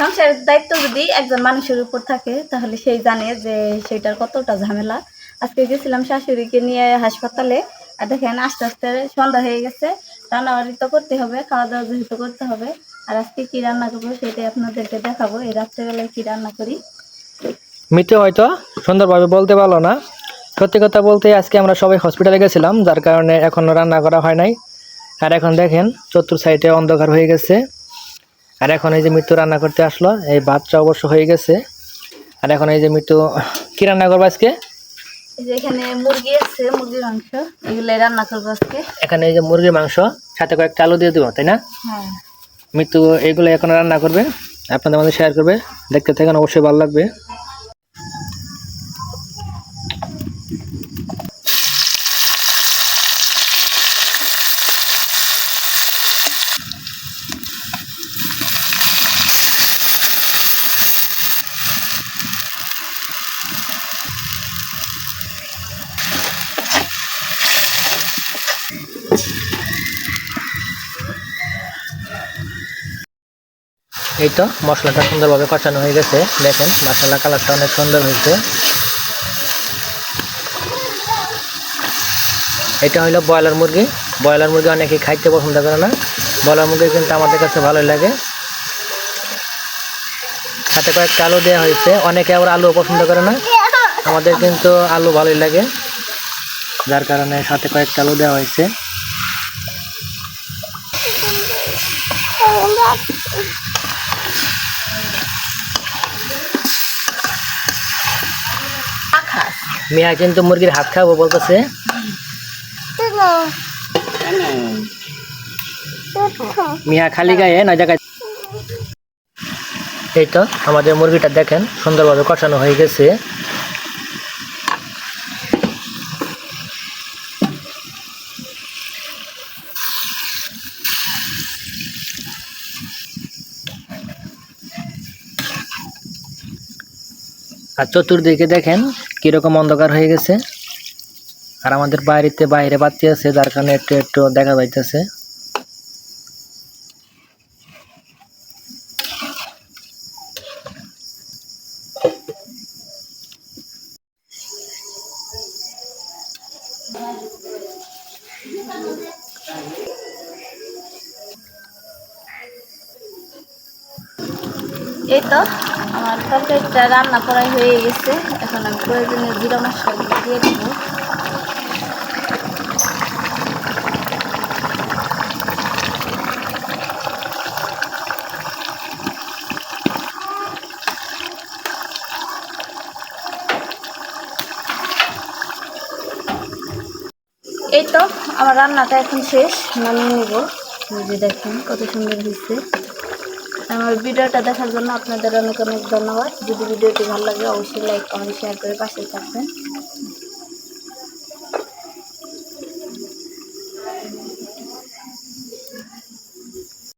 সংসারের দায়িত্ব যদি একজন মানুষের উপর থাকে, তাহলে সেই জানে যে সেটার কতটা ঝামেলা। আজকে গেছিলাম শাশুড়িকে নিয়ে হাসপাতালে, আর দেখেন আস্তে আস্তে সন্ধ্যা হয়ে গেছে, রান্নাবাড়ি তো করতে হবে খাওয়া দাওয়া যেহেতু করতে হবে। আর আজকে কি রান্না করব সেটাই আপনাদেরকে দেখাবো, এই রাত্রেবেলায় কি রান্না করি। মিতু হয়তো, সুন্দরভাবে বলতে পারল না। সত্যি কথা বলতে আজকে আমরা সবাই হসপিটালে গেছিলাম, যার কারণে এখনও রান্না করা হয় নাই। আর এখন দেখেন, চতুর সাইডে অন্ধকার হয়ে গেছে। আর এখন এই যে মৃত্যু রান্না করতে আসলো এই বাচ্চা অবশ্য হয়ে গেছে। আর এখন এই যে মৃত্যু কি রান্না করব আজকে? এখানে মুরগি আছে মুরগির মাংস এগুলো রান্না করব আজকে। এখানে এই যে মুরগির মাংস সাথে কয়েকটা আলু দিয়ে দেবো তাই না? হ্যাঁ। মৃত্যু এগুলো এখন রান্না করবে। আপনাদের মধ্যে শেয়ার করবে। দেখতে থাকেন অবশ্যই ভালো লাগবে। এই তো মশলাটা সুন্দরভাবে কষানো হয়ে গেছে। দেখেন মশলা কালারটা অনেক সুন্দর হয়েছে। এটা হলো ব্রয়লার মুরগি। ব্রয়লার মুরগি অনেকে খাইতে পছন্দ করে না। ব্রয়লার মুরগি কিন্তু আমাদের কাছে ভালোই লাগে। সাথে কয়েকটা আলু দেওয়া হয়েছে। অনেকে আবার আলু পছন্দ করে না। আমাদের কিন্তু আলু ভালোই লাগে। যার কারণে সাথে কয়েকটা আলু দেওয়া হয়েছে। মিয়া কিন্তু মুরগির হাত খাব বলতেছে। মিয়া খালি গায়ে না জায়গায়। এই তো, আমাদের মুরগিটা দেখেন, সুন্দরভাবে কষানো হয়ে গেছে। আর চতুর্দিকে দেখেন কীরকম অন্ধকার হয়ে গেছে। আর আমাদের বাড়িতে বাইরে বাতি আছে, যার কারণে একটু একটু দেখা যাইতেছে। এই তো। আমার তরকারিটা রান্না করাই হয়ে গেছে। এখন আমি প্রয়োজনীয় জিরা মশলাগুলো দিয়ে দেবো। এই তো, আমার রান্নাটা এখন শেষ। নামিয়ে নেব। যে দেখেন, কত সুন্দর হয়েছে। আমার ভিডিওটা দেখার জন্য আপনাদের অনেক অনেক ধন্যবাদ। যদি ভিডিওটি ভালো লাগে, অবশ্যই লাইক কমেন্ট শেয়ার করে পাশে থাকবেন।